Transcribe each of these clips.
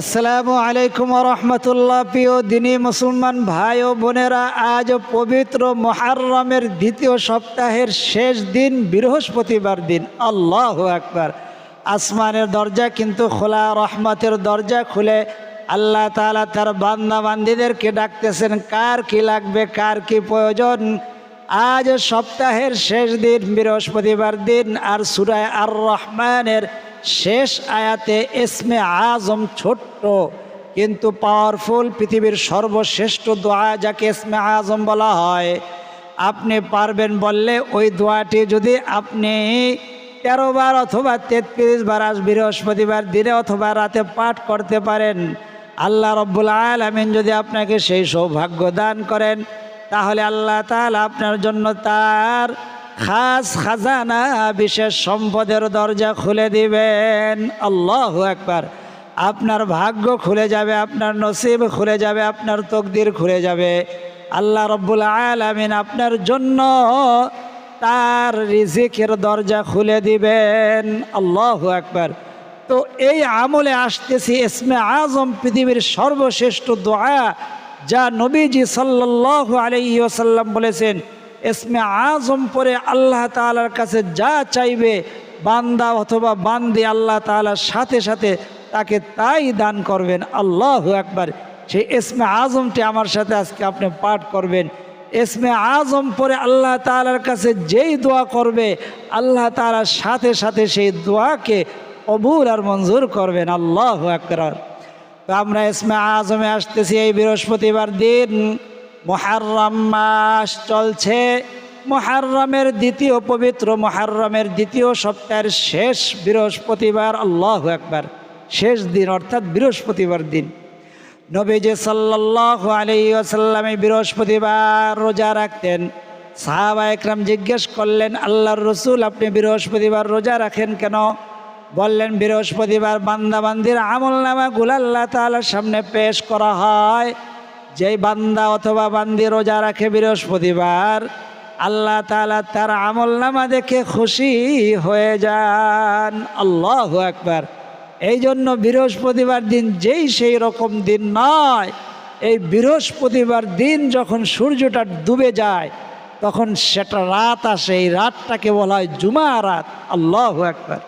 আসসালামু আলাইকুম রহমতুল্লাহ। প্রিয় দিনী মুসলমান ভাই ও বোনেরা, আজ পবিত্র মহারমের দ্বিতীয় সপ্তাহের শেষ দিন, বৃহস্পতিবার দিন। আল্লাহ একবার আসমানের দরজা কিন্তু খোলা, রহমতের দরজা খুলে। আল্লাহ তাআলা তার বান্দা বান্দিদেরকে ডাকতেছেন, কার কি লাগবে, কার কি প্রয়োজন? আজ সপ্তাহের শেষ দিন, বৃহস্পতিবার দিন, আর সুরায় আর রহমানের শেষ আয়াতে এসমে আজম ছোট্ট, কিন্তু পাওয়ারফুল পৃথিবীর সর্বশ্রেষ্ঠ দোয়া যাকে এসমে আজম বলা হয়, আপনি পারবেন বললে ওই দোয়াটি যদি আপনি তেরো বার অথবা তেত্রিশ বার আজ বৃহস্পতিবার দিনে অথবা রাতে পাঠ করতে পারেন, আল্লাহ রব্বুল আলমিন যদি আপনাকে সেই সৌভাগ্য দান করেন, তাহলে আল্লাহ তাআলা আপনার জন্য তার খাস খাজানা, বিশেষ সম্পদের দরজা খুলে দিবেন। আল্লাহ একবার আপনার ভাগ্য খুলে যাবে, আপনার নসিব খুলে যাবে, আপনার তকদির খুলে যাবে। আল্লাহ রব্বুল আলামিন আপনার জন্য তার রিজিকের দরজা খুলে দিবেন। আল্লাহ একবার তো এই আমলে আসতেছি ইসমে আজম, পৃথিবীর সর্বশ্রেষ্ঠ দোয়া, যা নবীজি সাল্লাহ আলাইহি ওসাল্লাম বলেছেন ইসমে আজম পরে আল্লাহ তাআলার কাছে যা চাইবে, বান্দা অথবা বান্দি আল্লাহ তাআলার সাথে সাথে তাকে তাই দান করবেন। আল্লাহ একবার সেই এসমে আজমটি আমার সাথে আজকে আপনি পাঠ করবেন। এসমে আজম পরে আল্লাহ তাআলার কাছে যেই দোয়া করবে, আল্লাহ তাআলার সাথে সাথে সেই দোয়াকে কবুল আর মঞ্জুর করবেন। আল্লাহ একবার তো আমরা ইসমে আজমে আসতেছি এই বৃহস্পতিবার দিন। মহারম মাস চলছে। মহারমের দ্বিতীয় পবিত্র মহারমের দ্বিতীয় সপ্তাহের শেষ বৃহস্পতিবার, আল্লাহ একবার শেষ দিন, অর্থাৎ বৃহস্পতিবার দিন। নবীজি সাল্লাহ আলী আসাল্লামে বৃহস্পতিবার রোজা রাখতেন। সাহাবা একরাম জিজ্ঞেস করলেন, আল্লাহর রসুল, আপনি বৃহস্পতিবার রোজা রাখেন কেন? বললেন, বৃহস্পতিবার বান্দাবান্দির আমল নামা আল্লাহ তালার সামনে পেশ করা হয়। যেই বান্দা অথবা বান্দি রোজা রাখে বৃহস্পতিবার, আল্লাহ তালা তার আমল নামা দেখে খুশি হয়ে যান। আল্লাহ একবার এই জন্য বৃহস্পতিবার দিন যেই সেই রকম দিন নয়, এই বৃহস্পতিবার দিন যখন সূর্যটা ডুবে যায়, তখন সেটা রাত আসে, এই রাতটাকে বলা হয় জুমা রাত। আল্লাহ একবার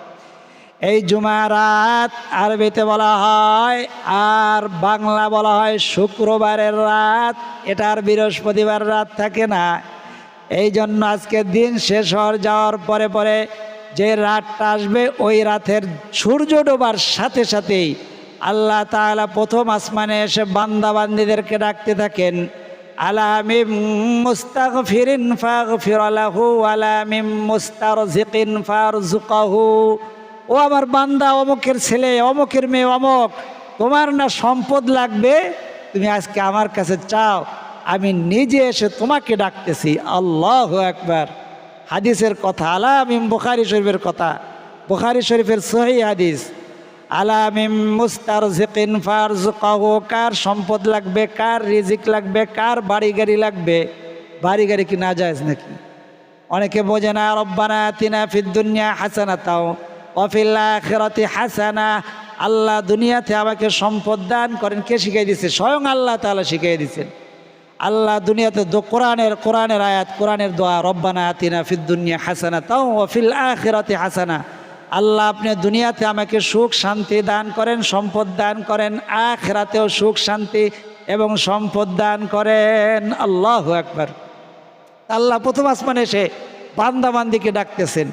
এই জুমা রাত আরবিতে বলা হয় আর বাংলা বলা হয় শুক্রবারের রাত। এটা আর বৃহস্পতিবার রাত থাকে না। এই জন্য আজকে দিন শেষ হওয়ার যাওয়ার পরে পরে যে রাতটা আসবে, ওই রাতের সূর্য ডোবার সাথে সাথেই আল্লাহ তাআলা প্রথম আসমানে এসে বান্দা বান্দিদেরকে ডাকতে থাকেন, আলামিম মুস্তাক ফিরিন ফাগ ফিরালাহু আলামিম মুস্তার জিকিন ফার জুকাহু ও আমার বান্দা, অমুকের ছেলে, অমুকের মেয়ে, অমক। তোমার না সম্পদ লাগবে? তুমি আজকে আমার কাছে চাও। আমি নিজে এসে তোমাকে ডাকতেছি। আল্লাহ একবার হাদিসের কথা আলামিম বুখারি শরীফের কথা। বুখারি শরীফের সহি হাদিস। আলামিম মুস্তার জিকিন ফার জুকাহু কার সম্পদ লাগবে, কার রিজিক লাগবে, কার বাড়ি গাড়ি লাগবে? বাড়ি গাড়ি কি না যায় নাকি? অনেকে বোঝে না, রব্বানা তিনা ফিদ্দুনিয়া হাসানা তাও অফিল্লা খেরতি হাসানা, আল্লাহ দুনিয়াতে আমাকে সম্পদ দান করেন। কে শিখাই দিছে? স্বয়ং আল্লাহ তালা শিখাই দিছেন। আল্লাহ দুনিয়াতে কোরআনের কোরআনের আয়াত, কোরআনের দোয়া, রব্বানা আতিনা ফিদ্দুনিয়া হাসানা, তাও অফিল আখেরাতে হাসানা। আল্লাহ আপনি দুনিয়াতে আমাকে সুখ শান্তি দান করেন, সম্পদ দান করেন, আখেরাতেও সুখ শান্তি এবং সম্পদ দান করেন। আল্লাহ একবার আল্লাহ প্রথম আসমানে এসে বান্দাবান্দিকে ডাকতেছেন।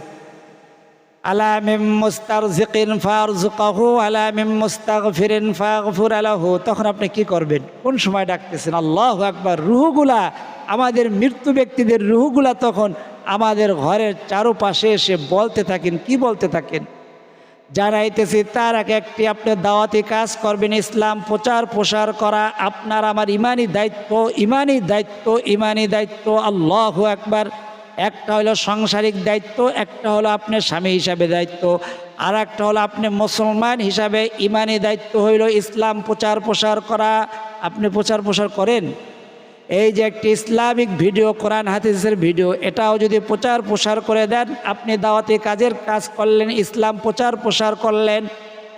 তখন আপনি কি করবেন? কোন সময় ডাকতেছেন, আল্লাহ একবার রুহুগুলা, আমাদের মৃত্যু ব্যক্তিদের রুহুগুলা তখন আমাদের ঘরের চারোপাশে এসে বলতে থাকেন। কি বলতে থাকেন? জানাইতেছি, তার এক একটি আপনি দাওয়াতি কাজ করবেন, ইসলাম প্রচার প্রসার করা আপনার আমার ইমানি দায়িত্ব ইমানি দায়িত্ব ইমানি দায়িত্ব, আল্লাহ একবার একটা হলো সাংসারিক দায়িত্ব, একটা হলো আপনার স্বামী হিসাবে দায়িত্ব আর একটা হলো আপনি মুসলমান হিসাবে ইমানি দায়িত্ব হইল ইসলাম প্রচার প্রসার করা। আপনি প্রচার প্রসার করেন? এই যে একটি ইসলামিক ভিডিও, কোরআন হাদিসের ভিডিও, এটাও যদি প্রচার প্রসার করে দেন, আপনি দাওয়াতি কাজের কাজ করলেন, ইসলাম প্রচার প্রসার করলেন,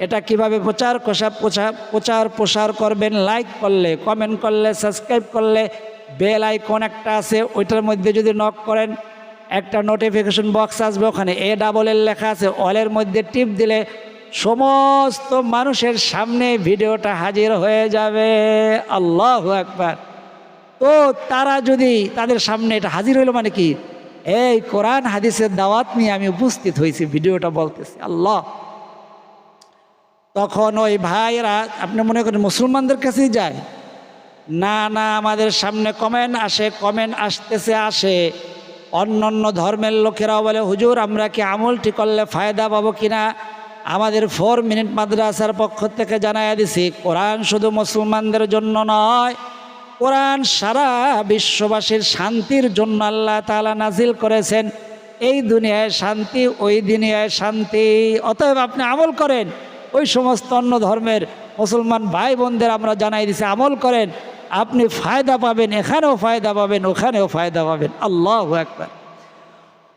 এটা কীভাবে প্রচার কোষা প্রচার প্রচার প্রসার করবেন? লাইক করলে কমেন্ট করলে সাবস্ক্রাইব করলে বেল আইকন একটা আছে, ওইটার মধ্যে যদি নক করেন, একটা নোটিফিকেশন বক্স আসবে ওখানে। এ ডাবল এর লেখা আছে অলের মধ্যে টিপ দিলে সমস্ত মানুষের সামনে ভিডিওটা হাজির হয়ে যাবে। আল্লাহ একবার তো তারা যদি তাদের সামনে এটা হাজির হইল মানে কি? এই কোরআন হাদিসের দাওয়াত নিয়ে আমি উপস্থিত হয়েছি, ভিডিওটা বলতেছি। আল্লাহ। তখন ওই ভাইরা, আপনি মনে করেন মুসলমানদের কাছেই যায়? না না, আমাদের সামনে কমেন্ট আসে কমেন্ট আসতেছে, আসে। অন্য অন্য ধর্মের লোকেরাও বলে, হুজুর, আমরা কি আমলটি করলে ফায়দা পাবো কিনা? আমাদের ফোর মিনিট মাদ্রাসার পক্ষ থেকে জানাইয়া দিছি, কোরআন শুধু মুসলমানদের জন্য নয়, কোরআন সারা বিশ্ববাসীর শান্তির জন্য আল্লাহ তাআলা নাজিল করেছেন। এই দুনিয়ায় শান্তি, ওই দুনিয়ায় শান্তি। অতএব আপনি আমল করেন। ওই সমস্ত অন্য ধর্মের মুসলমান ভাই বোনদের আমরা জানাই দিছি, আমল করেন। আপনি ফায়দা পাবেন, এখানেও ফায়দা পাবেন, ওখানেও ফায়দা পাবেন। আল্লাহ একবার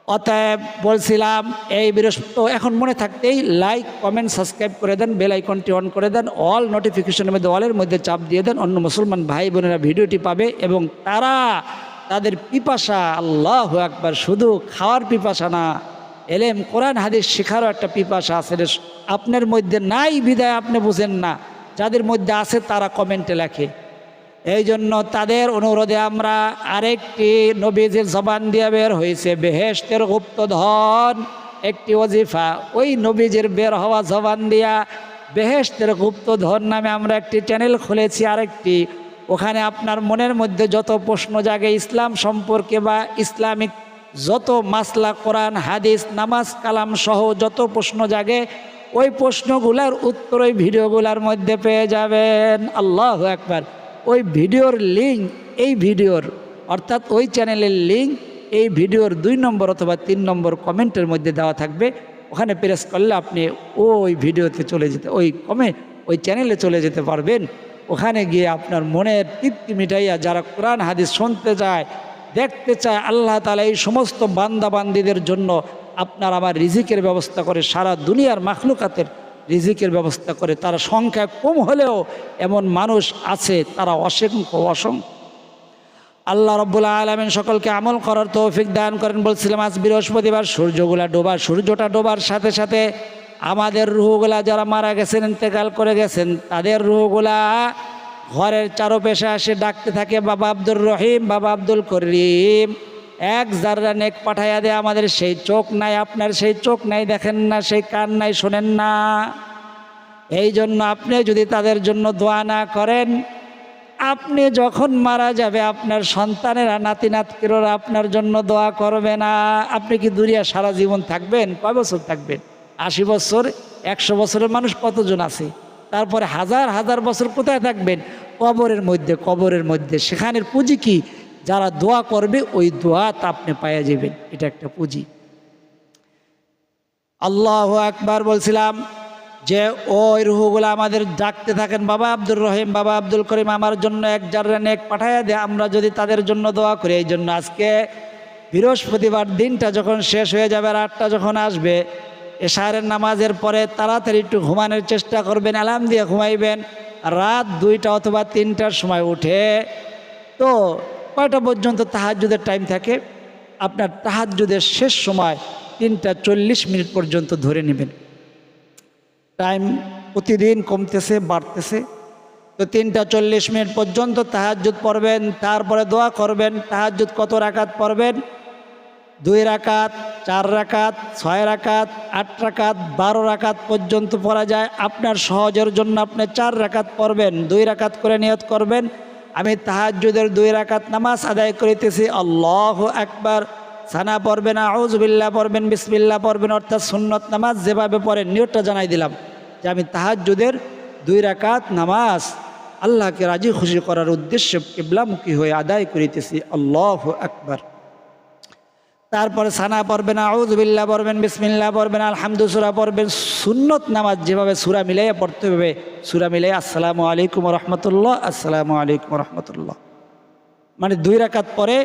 অতএব বলছিলাম, এই বৃহস্পতি এখন মনে থাকতেই লাইক কমেন্ট সাবস্ক্রাইব করে দেন বেল আইকনটি অন করে দেন অল নোটিফিকেশনের মধ্যে অলের মধ্যে চাপ দিয়ে দেন, অন্য মুসলমান ভাই বোনেরা ভিডিওটি পাবে এবং তারা তাদের পিপাসা, আল্লাহ একবার শুধু খাওয়ার পিপাসা না, এলেম, কোরআন, হাদিস শেখারও একটা পিপাসা আছে। আপনার মধ্যে নাই বিদায় আপনি বুঝেন না, যাদের মধ্যে আছে তারা কমেন্টে লেখে। এই জন্য তাদের অনুরোধে আমরা আরেকটি নবীজির জবান দিয়ে বের হয়েছে বেহেস্তের গুপ্তধন একটি ওজিফা। ওই নবীজির বের হওয়া জবান দিয়া বেহেস্তের গুপ্তধন নামে আমরা একটি চ্যানেল খুলেছি আরেকটি। ওখানে আপনার মনের মধ্যে যত প্রশ্ন জাগে ইসলাম সম্পর্কে বা ইসলামিক যত মাসলা, কোরআন, হাদিস, নামাজ, কালাম সহ যত প্রশ্ন জাগে, ওই প্রশ্নগুলার উত্তর ওই ভিডিওগুলার মধ্যে পেয়ে যাবেন। আল্লাহ একবার ওই ভিডিওর লিঙ্ক এই ভিডিওর, অর্থাৎ ওই চ্যানেলের লিঙ্ক এই ভিডিওর দুই নম্বর অথবা তিন নম্বর কমেন্টের মধ্যে দেওয়া থাকবে। ওখানে প্রেস করলে আপনি ওই ভিডিওতে চলে যেতে, ওই কমে, ওই চ্যানেলে চলে যেতে পারবেন। ওখানে গিয়ে আপনার মনের তৃপ্তি মিটাইয়া যারা কোরআন, হাদিস শুনতে চায়, দেখতে চায়, আল্লাহ তালা এই সমস্ত বান্দাবান্দিদের জন্য আপনার আমার রিজিকের ব্যবস্থা করে সারা দুনিয়ার মাখলুকাতের রিজিকের ব্যবস্থা করে, তারা সংখ্যা কম হলেও এমন মানুষ আছে, তারা অসংখ্য অসংখ্য। আল্লাহ রব্বুল্লাহ আলমিন সকলকে আমল করার তৌফিক দান করেন, বলছিলাম, আজ বৃহস্পতিবার সূর্যগুলা ডোবার, সূর্যটা ডোবার সাথে সাথে আমাদের রুহগুলা যারা মারা গেছেন, ইন্তেকাল করে গেছেন, তাদের রুহগুলা ঘরের চারোপেশে আসে ডাকতে থাকে, বাবা আব্দুর রহিম, বাবা আব্দুল করিম। এক জাররা নেক পাঠাইয়া দেয়, আমাদের সেই চোখ নাই, আপনার সেই চোখ নাই, দেখেন না, সেই কান নাই, শোনেন না। এই জন্য আপনি যদি তাদের জন্য দোয়া না করেন, আপনি যখন মারা যাবে, আপনার সন্তানেরা নাতি নাতকিররা আপনার জন্য দোয়া করবে না। আপনি কি দুনিয়া সারা জীবন থাকবেন? কয় বছর থাকবেন? আশি বছর, একশো বছরের মানুষ কতজন আছে? তারপরে হাজার হাজার বছর কোথায় থাকবেন? কবরের মধ্যে কবরের মধ্যে। সেখানের পুঁজি কি? যারা দোয়া করবে, ওই দোয়া তা আপনি পাইয়া যাবেন। এটা একটা পুঁজি। আল্লাহ একবার বলছিলাম যে, ওই রুহগুলো আমাদের ডাকতে থাকেন, বাবা আব্দুর রহিম, বাবা আব্দুল করিম, আমার জন্য এক জাররা নেক পাঠাইয়া দেয়, আমরা যদি তাদের জন্য দোয়া করি, এই জন্য আজকে বৃহস্পতিবার দিনটা যখন শেষ হয়ে যাবে রাতটা যখন আসবে, এশারের নামাজের পরে তাড়াতাড়ি একটু ঘুমানোর চেষ্টা করবেন, অ্যালার্ম দিয়ে ঘুমাইবেন রাত দুইটা অথবা তিনটার সময় উঠে, তো কয়টা পর্যন্ত তাহাজুদের টাইম থাকে? আপনার তাহাজুদের শেষ সময় তিনটা চল্লিশ মিনিট পর্যন্ত ধরে নেবেন। টাইম প্রতিদিন কমতেছে, বাড়তেছে। তো তিনটা চল্লিশ মিনিট পর্যন্ত তাহাজুদ পড়বেন, তারপরে দোয়া করবেন তাহাজুদ কত রাকাত পড়বেন? দুই রাকাত, চার রাকাত, ছয় রাকাত, আট রাকাত, বারো রাকাত পর্যন্ত পড়া যায়। আপনার সহজের জন্য আপনি চার রাকাত পড়বেন, দুই রাকাত করে নিয়ত করবেন। আমি তাহাজুদের দুই রাকাত নামাজ আদায় করিতেছি। আল্লাহ একবার সানা পড়বেন আউজবিল্লা পড়বেন বিসমিল্লা পড়বেন, অর্থাৎ সুন্নত নামাজ যেভাবে পড়েন, নিয়তটা জানাই দিলাম যে আমি তাহাজুদের দুই রাকাত নামাজ আল্লাহকে রাজি, খুশি করার উদ্দেশ্যে কিবলামুখী হয়ে আদায় করিতেছি। আল্লাহ আকবার। তারপরে সানা পড়বেন আউজবিল্লা পড়বেন বিসমিল্লা পড়বেন আলহামদু সুরা পড়বেন। সুন্নত নামাজ যেভাবে সুরা মিলাইয়া পড়তে হবে, সুরা মিলাই আসসালামু আলাইকুম রহমতুল্লাহ, আসসালামু আলাইকুম রহমতুল্লাহ। মানে দুই রাকাত পরে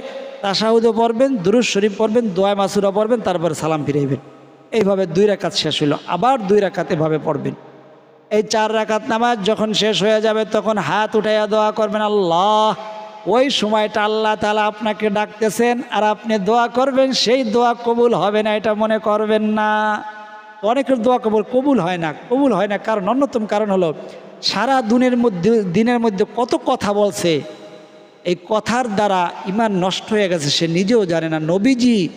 তাসাহুদও পড়বেন দুরুজ শরীফ পড়বেন, দোয়া মাসুরা পড়বেন, তারপরে সালাম ফিরাইবেন। এইভাবে দুই রাকাত শেষ হইল, আবার দুই রাকাত এভাবে পড়বেন। এই চার রাকাত নামাজ যখন শেষ হয়ে যাবে, তখন হাত উঠাইয়া দোয়া করবেন, আল্লাহ ওই সময়টা আল্লাহ তালা আপনাকে ডাকতেছেন আর আপনি দোয়া করবেন, সেই দোয়া কবুল হবে না, এটা মনে করবেন না। অনেকের দোয়া কবুল কবুল হয় না, কবুল হয় না। কারণ, অন্যতম কারণ হলো, সারা দিনের মধ্যে দিনের মধ্যে কত কথা বলছে, এই কথার দ্বারা ইমান নষ্ট হয়ে গেছে, সে নিজেও জানে না। নবীজি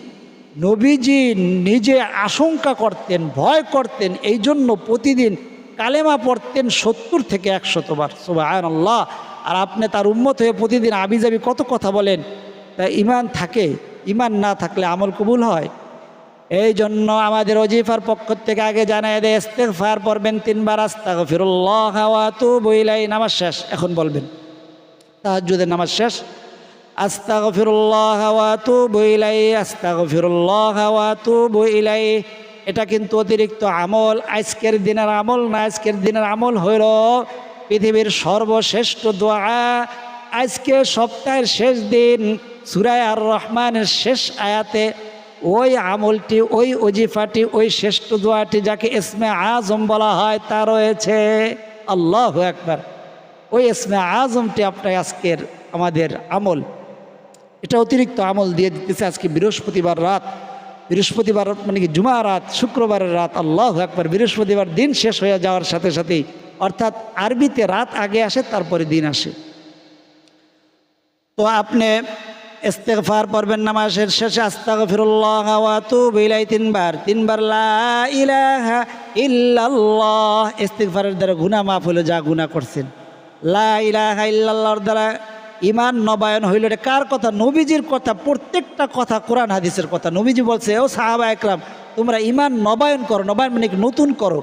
নবীজি নিজে আশঙ্কা করতেন, ভয় করতেন এই জন্য প্রতিদিন কালেমা পড়তেন সত্তর থেকে একশতবার সুবাহ আল্লাহ আর আপনি তার উন্মত হয়ে প্রতিদিন আবিজাবি কত কথা বলেন? তা ইমান থাকে, ইমান না থাকলে আমল কবুল হয়। এই জন্য আমাদের অজিফার পক্ষ থেকে আগে জানাই দেয়, ইস্তেগফার পড়বেন তিনবার, আস্তাগফিরুল্লাহ ওয়া তু ইলাইহি, নামাজ শেষ, এখন বলবেন। তাহাজ্জুদের নামাজ শেষ। আস্তাগফিরুল্লাহ ওয়া আতুবু ইলাইহি, আস্তাগফিরুল্লাহ ওয়া তু বইলাই এটা কিন্তু অতিরিক্ত আমল, আজকের দিনের আমল না, আজকের দিনের আমল হইল পৃথিবীর সর্বশ্রেষ্ঠ দোয়া। আজকে সপ্তাহের শেষ দিন, সুরায় আর রহমানের শেষ আয়াতে ওই আমলটি, ওই অজিফাটি ওই শ্রেষ্ঠ দোয়াটি যাকে ইসমে আজম বলা হয়, তা রয়েছে। আল্লাহ একবার ওই ইসমে আজমটি আপনার আজকের আমাদের আমল। এটা অতিরিক্ত আমল দিয়ে দিতেছে আজকে বৃহস্পতিবার রাত। বৃহস্পতিবার মানে কি? জুমা রাত, শুক্রবারের রাত। আল্লাহ একবার বৃহস্পতিবার দিন শেষ হয়ে যাওয়ার সাথে সাথেই অর্থাৎ আরবিতে রাত আগে আসে, তারপরে দিন আসে। তো আপনি ইস্তেগফার পড়বেন নামাজের শেষে আতুবু ইলাই তিনবার। তিনবার লা ইলাহা ইল্লাল্লাহ। ইস্তেগফারের দ্বারা গুনাহ মাফ হলো যা গুনাহ করছেন। লা ইল্লাল্লাহর দ্বারা ইমান নবায়ন হইল, এটা কার কথা? নবীজির কথা, প্রত্যেকটা কথা কোরআন, হাদিসের কথা। নবীজি বলছে, ও সাহাবা একরাম তোমরা ইমান নবায়ন করো, নবায়ন মানে নতুন করো।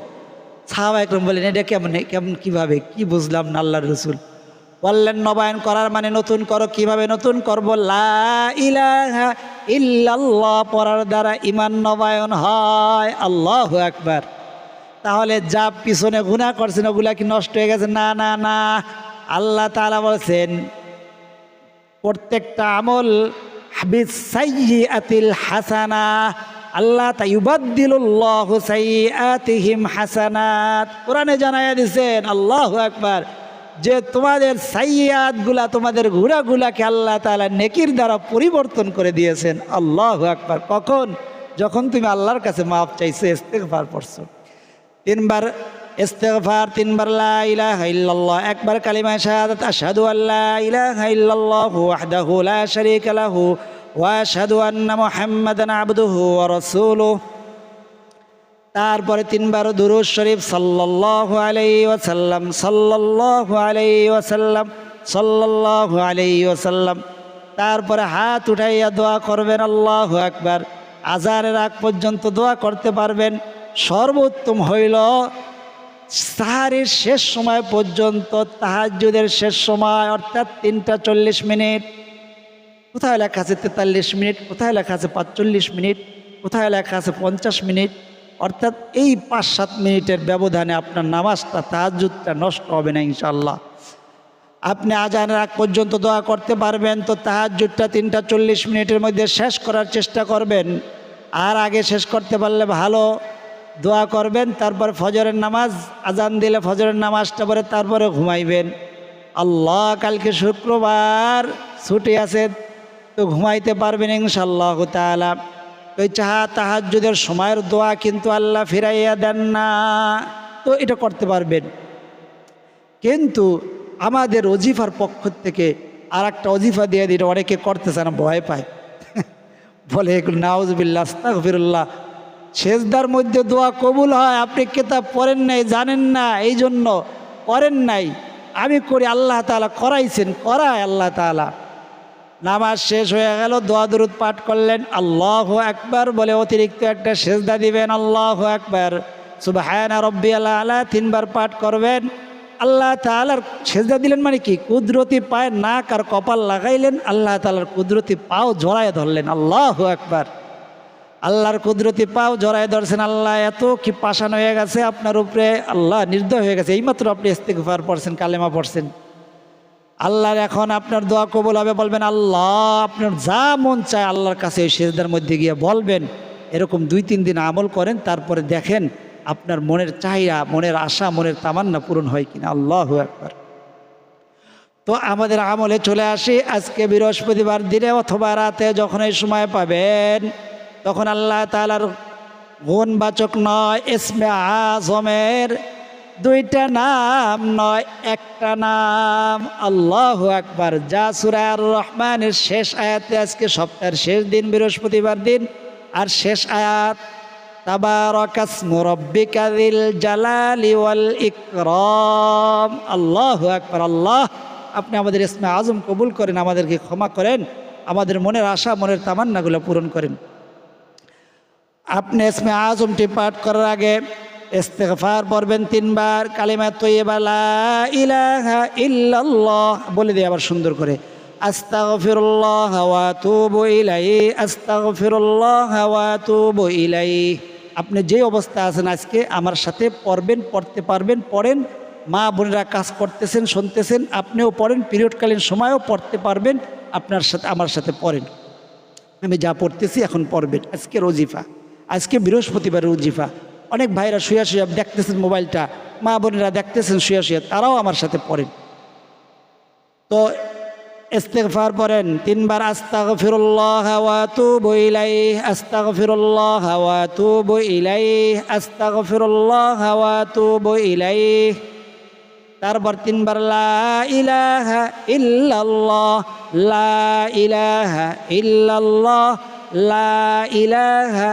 সাহাবা একরাম বলেন এটা কেমন কেমন, কীভাবে? কি বুঝলাম না রসুল? বললেন, নবায়ন করার মানে নতুন করো, কীভাবে নতুন করব? ইল্লাল্লাহ পড়ার দ্বারা ইমান নবায়ন হয়। আল্লাহ একবার তাহলে যা পিছনে গুণা করছেন, ওগুলা কি নষ্ট হয়ে গেছে? না না না। আল্লাহ তাআলা বলছেন, প্রত্যেকটা আমল বিসাইয়াতিল হাসানা আল্লাহ সাইয়াতিহিম হাসানাত। কোরআনে জানাইয়া দিছেন, আল্লাহ একবার যে তোমাদের সাইয়াতগুলা তোমাদের ঘোড়াগুলাকে আল্লাহ তাআলা নেকির দ্বারা পরিবর্তন করে দিয়েছেন। আল্লাহ একবার কখন? যখন তুমি আল্লাহর কাছে মাপ চাইছো, ইস্তেগফার পড়ছো। তিনবার ইস্তেগফার, তিনবার লা একবার কালিমা শাহাদাত, আশহাদু আল্লা ইলাহা ইল্লাল্লাহু লা ওয়া আশহাদু আন্না মুহাম্মাদান আবদুহু ওয়া রাসূলুহু। তারপরে তিনবার দুরুদ শরীফ সাল্লাল্লাহু আলাইহি ওয়াসাল্লাম, সাল্লাল্লাহু আলাইহি ওয়াসাল্লাম, সাল্লাল্লাহু আলাইহি ওয়াসাল্লাম। তারপরে হাত উঠাইয়া দোয়া করবেন, আল্লাহু আকবার। আজারের আগ পর্যন্ত দোয়া করতে পারবেন। সর্বোত্তম হইল সাহারির শেষ সময় পর্যন্ত, তাহাজ্জুদের শেষ সময়, অর্থাৎ তিনটা চল্লিশ মিনিট। কোথায় লেখা আছে তেতাল্লিশ মিনিট, কোথায় লেখা আছে পাঁচচল্লিশ মিনিট, কোথায় লেখা আছে পঞ্চাশ মিনিট? অর্থাৎ এই পাঁচ সাত মিনিটের ব্যবধানে আপনার নামাজটা তাহাজুদটা নষ্ট হবে না ইনশাল্লাহ আপনি আজানের আগ পর্যন্ত দোয়া করতে পারবেন, তো তাহাজুদটা তিনটা চল্লিশ মিনিটের মধ্যে শেষ করার চেষ্টা করবেন। আর আগে শেষ করতে পারলে ভালো, দোয়া করবেন, তারপর ফজরের নামাজ, আজান দিলে ফজরের নামাজটা পরে তারপরে ঘুমাইবেন। আল্লাহ, কালকে শুক্রবার ছুটি আছে তো ঘুমাইতে পারবেন ইনশাল্লাহ তালা ওই চাহা তাহাজুদের সময়ের দোয়া কিন্তু আল্লাহ ফিরাইয়া দেন না। তো এটা করতে পারবেন। কিন্তু আমাদের অজিফার পক্ষ থেকে আর একটা অজিফা দিয়ে দিলে অনেকে করতেছে না, ভয় পায়। বলে এগুলো নাউজবিল্লা আস্তাগফিরুল্লাহ। সেজদার মধ্যে দোয়া কবুল হয়, আপনি কেতাব পড়েন নাই, জানেন না এই জন্য করেন নাই। আমি করি, আল্লাহ তালা করাইছেন, করায় আল্লাহ তালা নামাজ শেষ হয়ে গেল, দোয়া দুরুদ পাঠ করলেন। আল্লাহ একবার বলে অতিরিক্ত একটা সেজদা দিবেন, আল্লাহ একবার সুবাহায়না রব্বি আল্লাহ আল্লাহ তিনবার পাঠ করবেন। আল্লাহ তালার সেজদা দিলেন মানে কি? কুদরতি পায়ে নাক আর কপাল লাগাইলেন, আল্লাহ তালার কুদরতি পাও জড়ায় ধরলেন, আল্লাহ একবার আল্লাহর কুদরতি পাও জড়ায় ধরছেন, আল্লাহ এত কি পাশান হয়ে গেছে আপনার উপরে, আল্লাহ নির্দয় হয়ে গেছে। এইমাত্র আপনি ইস্তেকফার পড়ছেন, কালেমা পড়ছেন। আল্লাহর এখন আপনার দোয়া কবুল হবে, বলবেন, আল্লাহ, আপনার যা মন চায় আল্লাহর কাছে সেজদার মধ্যে গিয়ে বলবেন। এরকম দুই, তিন দিন আমল করেন, তারপরে দেখেন আপনার মনের চাহিদা, মনের আশা, মনের তামান্না পূরণ হয় কিনা। আল্লাহ একবার তো আমাদের আমলে চলে আসি, আজকে বৃহস্পতিবার দিনে অথবা রাতে যখন এই সময় পাবেন, তখন আল্লাহ তালার গুণবাচক নয়, ইসমে আজমের দুইটা নাম নয়, একটা নাম। আল্লাহ একবার যা সুরার রহমানের শেষ আয়াতে, আজকে সপ্তাহের শেষ দিন, বৃহস্পতিবার দিন। আর শেষ আয়াত ইকরাম। আল্লাহু আকবার, আল্লাহ, আপনি আমাদের ইসমে আজম কবুল করেন, আমাদেরকে ক্ষমা করেন, আমাদের মনের আশা, মনের তামান্নাগুলো পূরণ করেন। আপনি ইসমে আজমটি পাঠ করার আগে ইস্তেগফার পড়বেন তিনবার, কালিমা তৈবা লা ইলাহা ইল্লাল্লাহ বলে দিই আবার সুন্দর করে আপনি যে অবস্থা আছেন আজকে, আমার সাথে পড়বেন, পড়তে পারবেন, পড়েন, মা বোনেরা কাজ করতেছেন, শুনতেছেন, আপনিও পড়েন, পিরিয়ডকালীন সময়ও পড়তে পারবেন, আপনার সাথে, আমার সাথে পড়েন। আমি যা পড়তেছি এখন পড়বেন। আজকে রোজিফা, আজকে বৃহস্পতিবার রোজিফা অনেক ভাইরা শুয়া শুয়া দেখতেছেন মোবাইলটা, মা বোনেরা দেখতেছেন শুয়া শুয়া, তারাও আমার সাথে পড়েন। তো ইস্তেগফার পড়েন, তিনবার আস্তাগফিরুল্লাহ ওয়া আতুবু ইলাইহি, আস্তাগফিরুল্লাহ ওয়া আতুবু ইলাইহি, আস্তাগফিরুল্লাহ ওয়া আতুবু ইলাইহি। তারপর তিনবার লা ইলাহা ইল্লাল্লাহ, লা ইলাহা লা ইলাহা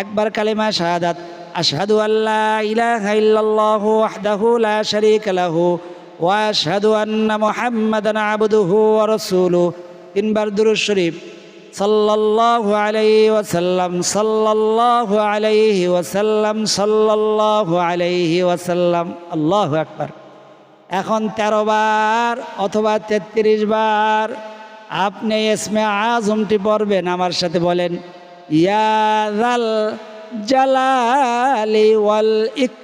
একবার কালিমা শাহাদাত, আশহাদু আল্লা ইলাহা ইল্লাল্লাহু ওয়াহদাহু লা শারীকা লাহু ওয়া আশহাদু আন্না মুহাম্মাদান আবদুহু ওয়া তিনবার দুরূদ শরীফ, সাল্লাল্লাহু আলাইহি ওয়াসাল্লাম, সাল্লাল্লাহু আলাইহি ওয়াসাল্লাম, সাল্লাল্লাহু আলাইহি ওয়াসাল্লাম। আল্লাহু আকবার। এখন 13 বার অথবা 33 বার আপনি ইসমে আজমটি পড়বেন, আমার সাথে বলেন يا ذا الجلال والإكرام.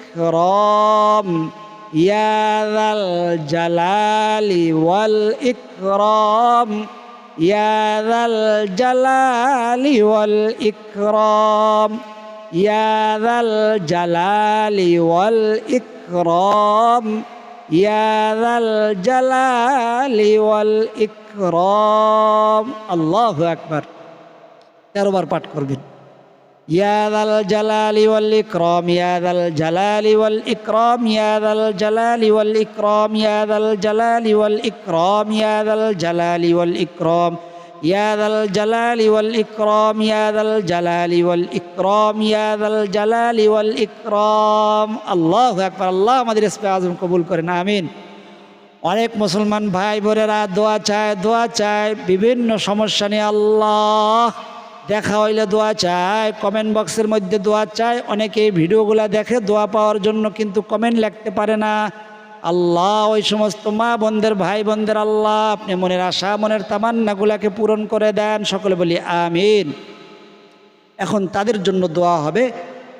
يا ذا الجلال والإكرام. يا ذا الجلال والإكرام. يا ذا الجلال والإكرام. يا ذا الجلال والإكرام. الله أكبر. كاروبار بات كوربين يا ذا الجلال والإكرام يا ذا الجلال والإكرام يا ذا الجلال والإكرام يا ذا الجلال والإكرام يا ذا الجلال والإكرام يا ذا الجلال والإكرام يا ذا الجلال والإكرام يا ذا الجلال والإكرام. الله أكبر الله ما درس بعزم قبول كرنا آمين. অনেক মুসলমান ভাই বোনেরা দোয়া চায় দোয়া চায় বিভিন্ন সমস্যা নিয়ে আল্লাহ দেখা হইলে দোয়া চায় কমেন্ট বক্সের মধ্যে দোয়া চায় অনেকে এই ভিডিওগুলো দেখে দোয়া পাওয়ার জন্য কিন্তু কমেন্ট লিখতে পারে না। আল্লাহ, ওই সমস্ত মা বোনদের, ভাই বোনদের আল্লাহ, আপনি মনের আশা, মনের তামান্নাগুলাকে পূরণ করে দেন। সকলে বলি আমিন। এখন তাদের জন্য দোয়া হবে,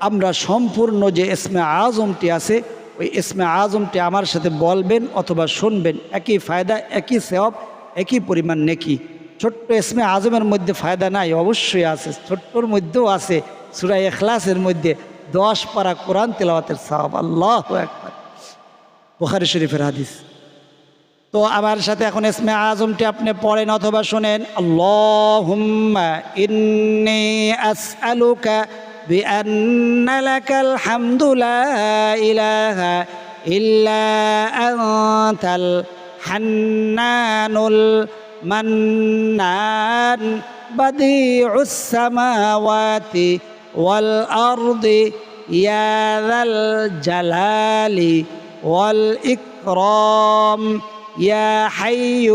আমরা সম্পূর্ণ যে এসমে আজমটি আছে, ওই এসমে আজমটি আমার সাথে বলবেন অথবা শুনবেন। একই ফায়দা, একই সেওয়াব, একই পরিমাণ নেকি। ছোট্ট ইসমে আজমের মধ্যে ফায়দা নাই অবশ্যই আছে ছোট্টর মধ্যেও আছে সুরাই এখলাসের মধ্যে দশ পারা কোরআন তেলাওয়াতের সাহাব আল্লাহ একবার বুখারি শরীফের হাদিস তো আমার সাথে এখন ইসমে আজমটি আপনি পড়েন অথবা শোনেন আল্লাহুম্মা ইন্নি আসআলুকা بأن لك الحمد لا إله إلا أنت الحنان المنان بديع السماوات والأرض يا ذا الجلال والإكرام يا حي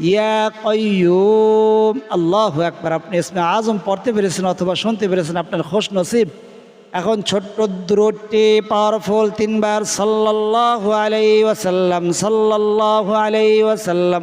ইয়া কয়ুম আল্লাহ একবার আপনি ইসমে আজম পড়তে পেরেছেন অথবা শুনতে পেরেছেন আপনার খোশ নসিব এখন ছোট্ট দ্রুটটি পাওয়ারফুল তিনবার সাল্লাল্লাহু আলাইহি ওয়াসাল্লাম সাল্লাল্লাহু আলাইহি ওয়াসাল্লাম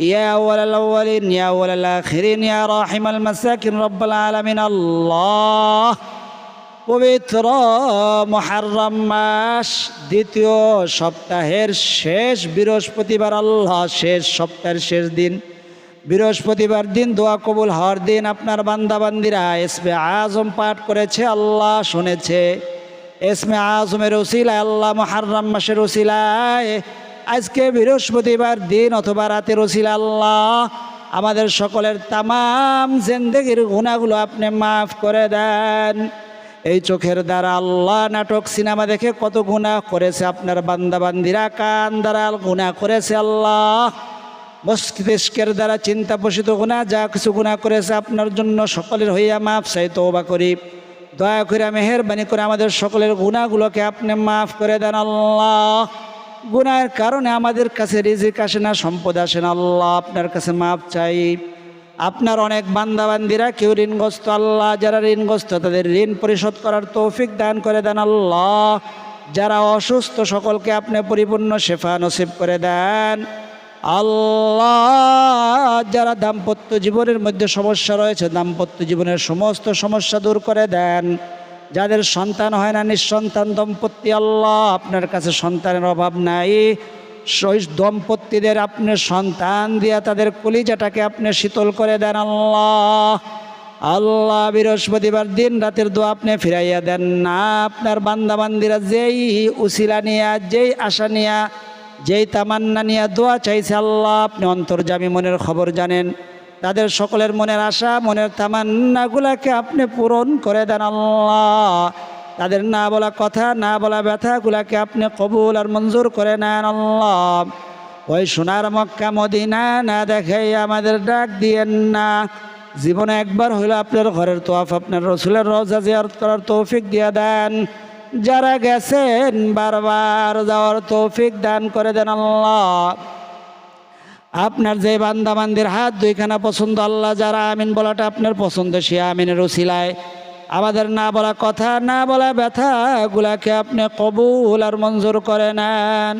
يا أول الأولين يا أول الآخرين يا راحم المساكين رب العالمين الله পবিত্র মহারম মাস দ্বিতীয় সপ্তাহের শেষ বৃহস্পতিবার আল্লাহ শেষ সপ্তাহের শেষ দিন বৃহস্পতিবার দিন দোয়া কবুল হওয়ার দিন আপনার বান্দাবান্দিরা এসমে আজম পাঠ করেছে আল্লাহ শুনেছে এসমে আজমের ওসিলায় আল্লাহ মহারম মাসের ওসিলায় আজকে বৃহস্পতিবার দিন অথবা রাতের ওসিলা আল্লাহ। আমাদের সকলের তামাম জেন্দেগির গুণাগুলো আপনি মাফ করে দেন। এই চোখের দ্বারা আল্লাহ নাটক সিনেমা দেখে কত গুণা করেছে আপনার বান্দাবান্দিরা, কান দ্বারা গুণা করেছে আল্লাহ। মস্তিষ্কের দ্বারা চিন্তা পোষিত গুণা যা কিছু গুণা করেছে আপনার জন্য সকলের হইয়া মাফ, চাই তৌবা করি। দয়া করে মেহরবানি করে আমাদের সকলের গুণাগুলোকে আপনি মাফ করে দেন আল্লাহ। গুনার কারণে আমাদের কাছে রিজিক আসে না, সম্পদ আসে না। আল্লাহ আপনার কাছে মাফ চাই। আপনার অনেক বান্দাবান্দিরা কেউ ঋণগ্রস্ত, আল্লাহ যারা ঋণগ্রস্ত তাদের ঋণ পরিশোধ করার তৌফিক দান করে দেন আল্লাহ। যারা অসুস্থ সকলকে আপনি পরিপূর্ণ শেফা নসিব করে দেন। আল্লাহ যারা দাম্পত্য জীবনের মধ্যে সমস্যা রয়েছে, দাম্পত্য জীবনের সমস্ত সমস্যা দূর করে দেন। যাদের সন্তান হয় না, নিঃসন্তান দম্পতি, আল্লাহ আপনার কাছে সন্তানের অভাব নাই। সেই দম্পতিদের আপনি সন্তান দিয়া তাদের কলিজাটাকে আপনি শীতল করে দেন, আল্লাহ। আল্লাহ বৃহস্পতিবার দিন রাতের দোয়া আপনি ফিরাইয়া দেন না। আপনার বান্দাবান্দিরা যেই উসিলা নিয়া, যেই আশা নিয়া, যেই তামান্না নিয়া দোয়া চাইছে, আল্লাহ আপনি অন্তর্জামী মনের খবর জানেন। তাদের সকলের মনের আশা, মনের তামান্নাগুলাকে আপনি পূরণ করে দেন আল্লাহ। তাদের না বলা কথা, না বলা ব্যথাগুলাকে আপনি কবুল আর মঞ্জুর করে নেন আল্লাহ। ওই সোনার মক্কা মদিনা না দেখে আমাদের ডাক দিয়েন না। জীবনে একবার হইল আপনার ঘরের তোয়াফ, আপনার রসুলের রোজা জিয়ারত করার তৌফিক দিয়ে দেন। যারা গেছেন বারবার যাওয়ার তৌফিক দান করে দেন আল্লাহ। আপনার যে বান্দাবান্দির হাত দুইখানা পছন্দ আল্লাহ যারা আমিন বলাটা আপনার পছন্দ সে আমিনের রসিলায় আমাদের না বলা কথা না বলা ব্যথাগুলাকে আপনি কবুল আর মঞ্জুর করে নেন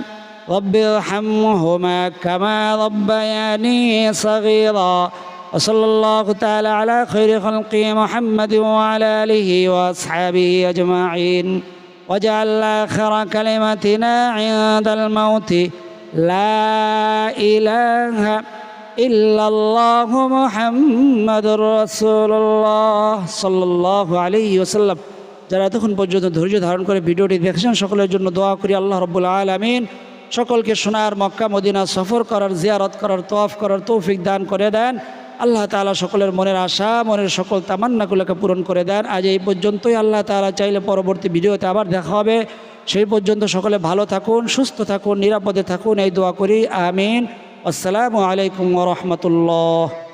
رب ارحمهما كما ربياني صغيرا وصلى الله تعالى على خير خلقه محمد وعلى آله وأصحابه أجمعين وجعل آخر كلمتنا عند الموت لا إله إلا الله محمد رسول الله صلى الله عليه وسلم যারা এতক্ষণ পর্যন্ত ধৈর্য ধারণ করে ভিডিওটি দেখেছেন সকলের জন্য দোয়া করি আল্লাহ রব্বুল আলমিন সকলকে সোনার মক্কা মদিনা সফর করার জিয়ারত করার তোয়াফ করার তৌফিক দান করে দেন আল্লাহ তালা সকলের মনের আশা মনের সকল তামান্নাগুলোকে পূরণ করে দেন আজ এই পর্যন্তই আল্লাহ তালা চাইলে পরবর্তী ভিডিওতে আবার দেখা হবে সেই পর্যন্ত সকলে ভালো থাকুন, সুস্থ থাকুন, নিরাপদে থাকুন। এই দোয়া করি, আমিন। আসসালামু আলাইকুম রহমতুল্লাহ।